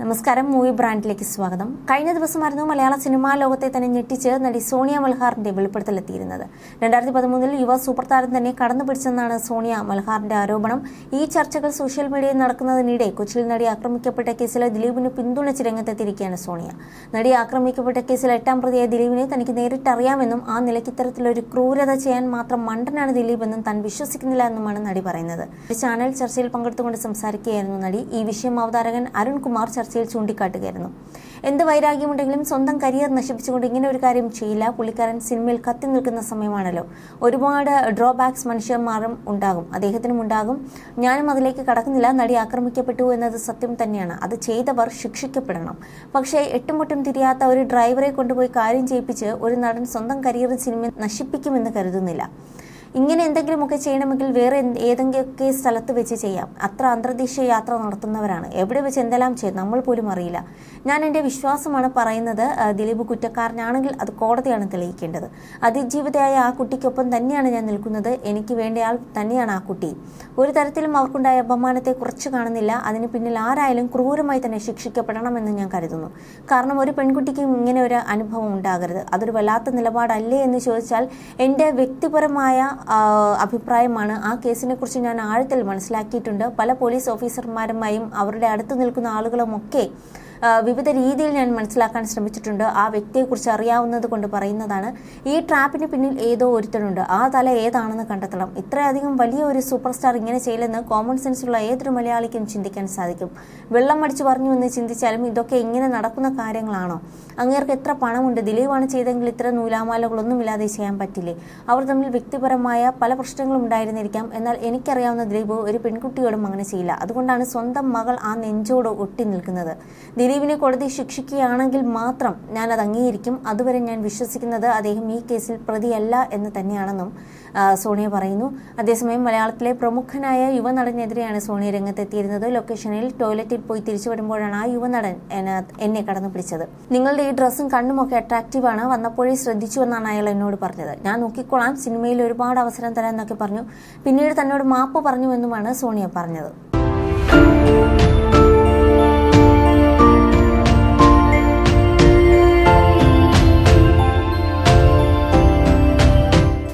നമസ്കാരം മൂവി ബ്രാൻഡിലേക്ക് സ്വാഗതം. കഴിഞ്ഞ ദിവസമായിരുന്നു മലയാള സിനിമാ ലോകത്തെ തന്നെ ഞെട്ടിച്ച് നടി സോണിയ മൽഹാറിന്റെ വെളിപ്പെടുത്തലെത്തിയിരുന്നത്. രണ്ടായിരത്തി പതിമൂന്നിൽ യുവ സൂപ്പർ താരം തന്നെ കടന്നു പിടിച്ചെന്നാണ് സോണിയ മൽഹാറിന്റെ ആരോപണം. ഈ ചർച്ചകൾ സോഷ്യൽ മീഡിയയിൽ നടക്കുന്നതിനിടെ കൊച്ചിയിൽ നടി ആക്രമിക്കപ്പെട്ട കേസിൽ ദിലീപിന് പിന്തുണച്ച് രംഗത്തെത്തിയിരിക്കുകയാണ് സോണിയ. നടി ആക്രമിക്കപ്പെട്ട കേസിൽ എട്ടാം പ്രതിയായ ദിലീപിനെ തനിക്ക് നേരിട്ടറിയാമെന്നും ആ നിലയ്ക്ക് ഇത്തരത്തിലൊരു ക്രൂരത ചെയ്യാൻ മാത്രം മണ്ടനാണ് ദിലീപ് എന്നും താൻ വിശ്വസിക്കുന്നില്ല എന്നുമാണ് നടി പറയുന്നത്. ചാനൽ ചർച്ചയിൽ പങ്കെടുത്തുകൊണ്ട് സംസാരിക്കുകയായിരുന്നു നടി. ഈ വിഷയം അവതാരകൻ അരുൺകുമാർ ചർച്ചയിൽ ചൂണ്ടിക്കാട്ടുകയായിരുന്നു. എന്ത് വൈരാഗ്യമുണ്ടെങ്കിലും സ്വന്തം കരിയർ നശിപ്പിച്ചുകൊണ്ട് ഇങ്ങനെ ഒരു കാര്യം ചെയ്യില്ല. പുള്ളിക്കാരൻ സിനിമയിൽ കത്തി നിൽക്കുന്ന സമയമാണല്ലോ. ഒരുപാട് ഡ്രോബാക്സ് മനുഷ്യന്മാരും ഉണ്ടാകും. അദ്ദേഹത്തിനും ഉണ്ടാകും. ഞാനും അതിലേക്ക് കടക്കുന്നില്ല. നടി ആക്രമിക്കപ്പെട്ടു എന്നത് സത്യം തന്നെയാണ്. അത് ചെയ്തവർ ശിക്ഷിക്കപ്പെടണം. പക്ഷേ എട്ടുമുട്ടും തിരിയാത്ത ഒരു ഡ്രൈവറെ കൊണ്ടുപോയി കാര്യം ചെയ്യിപ്പിച്ച് ഒരു നടൻ സ്വന്തം കരിയറും സിനിമ നശിപ്പിക്കുമെന്ന് കരുതുന്നില്ല. ഇങ്ങനെ എന്തെങ്കിലുമൊക്കെ ചെയ്യണമെങ്കിൽ വേറെ ഏതെങ്കിലുമൊക്കെ സ്ഥലത്ത് വെച്ച് ചെയ്യാം. അത്ര അന്തർദേശീയ യാത്ര നടത്തുന്നവരാണ്. എവിടെ വെച്ച് എന്തെല്ലാം ചെയ്യും നമ്മൾ പോലും അറിയില്ല. ഞാൻ എന്റെ വിശ്വാസമാണ് പറയുന്നത് ദിലീപ് കുറ്റക്കാരനാണെങ്കിൽ അത് കോടതിയാണ് തെളിയിക്കേണ്ടത്. അതിജീവിതയായ ആ കുട്ടിക്കൊപ്പം തന്നെയാണ് ഞാൻ നിൽക്കുന്നത്. എനിക്ക് വേണ്ടയാൾ തന്നെയാണ് ആ കുട്ടി. ഒരു തരത്തിലും അവർക്കുണ്ടായ അപമാനത്തെ കുറച്ച് കാണുന്നില്ല. അതിന് പിന്നിൽ ആരായാലും ക്രൂരമായി തന്നെ ശിക്ഷിക്കപ്പെടണമെന്ന് ഞാൻ കരുതുന്നു. കാരണം ഒരു പെൺകുട്ടിക്കും ഇങ്ങനെ ഒരു അനുഭവം ഉണ്ടാകരുത്. അതൊരു വല്ലാത്ത നിലപാടല്ലേ എന്ന് ചോദിച്ചാൽ എന്റെ വ്യക്തിപരമായ അഭിപ്രായമാണ്. ആ കേസിനെ കുറിച്ച് ഞാൻ ആഴത്തിൽ മനസ്സിലാക്കിയിട്ടുണ്ട്. പല പോലീസ് ഓഫീസർമാരുമായും അവരുടെ അടുത്ത് നിൽക്കുന്ന ആളുകളുമൊക്കെ വിവിധ രീതിയിൽ ഞാൻ മനസ്സിലാക്കാൻ ശ്രമിച്ചിട്ടുണ്ട്. ആ വ്യക്തിയെക്കുറിച്ച് അറിയാവുന്നത് കൊണ്ട് പറയുന്നതാണ് ഈ ട്രാപ്പിന് പിന്നിൽ ഏതോ ഒരുത്തനുണ്ട്. ആ തല ഏതാണെന്ന് കണ്ടെത്തണം. ഇത്രയധികം വലിയ ഒരു സൂപ്പർ സ്റ്റാർ ഇങ്ങനെ ചെയ്യില്ലെന്ന് കോമൺ സെൻസുള്ള ഏതൊരു മലയാളിക്കും ചിന്തിക്കാൻ സാധിക്കും. വെള്ളം അടിച്ചു പറഞ്ഞു എന്ന് ചിന്തിച്ചാലും ഇതൊക്കെ ഇങ്ങനെ നടക്കുന്ന കാര്യങ്ങളാണോ? അങ്ങേർക്ക് എത്ര പണമുണ്ട്? ദിലീപാണ് ചെയ്തെങ്കിൽ ഇത്ര നൂലാമാലകളൊന്നും ഇല്ലാതെ ചെയ്യാൻ പറ്റില്ലേ? അവർ തമ്മിൽ വ്യക്തിപരമായ പല പ്രശ്നങ്ങളും ഉണ്ടായിരുന്നിരിക്കാം. എന്നാൽ എനിക്കറിയാവുന്ന ദിലീപ് ഒരു പെൺകുട്ടിയോടും അങ്ങനെ ചെയ്യില്ല. അതുകൊണ്ടാണ് സ്വന്തം മകൾ ആ നെഞ്ചോട് ഒട്ടി നിൽക്കുന്നത്. ദിലീപിനെ കോടതി ശിക്ഷിക്കുകയാണെങ്കിൽ മാത്രം ഞാൻ അത് അംഗീകരിക്കും. അതുവരെ ഞാൻ വിശ്വസിക്കുന്നത് അദ്ദേഹം ഈ കേസിൽ പ്രതിയല്ല എന്ന് തന്നെയാണെന്നും സോണിയ പറയുന്നു. അതേസമയം മലയാളത്തിലെ പ്രമുഖനായ യുവനടനെതിരെയാണ് സോണിയ രംഗത്തെത്തിയിരുന്നത്. ലൊക്കേഷനിൽ ടോയ്ലറ്റിൽ പോയി തിരിച്ചു വരുമ്പോഴാണ് ആ യുവനടൻ എന്നെ- കടന്നു പിടിച്ചത്. നിങ്ങളുടെ ഈ ഡ്രസ്സും കണ്ണുമൊക്കെ അട്രാക്റ്റീവാണ് വന്നപ്പോഴേ ശ്രദ്ധിച്ചു എന്നാണ് അയാൾ എന്നോട് പറഞ്ഞത്. ഞാൻ നോക്കിക്കോളാം. സിനിമയിൽ ഒരുപാട് അവസരം തരാം എന്നൊക്കെ പറഞ്ഞു. പിന്നീട് തന്നോട് മാപ്പ് പറഞ്ഞു എന്നുമാണ് സോണിയ പറഞ്ഞത്.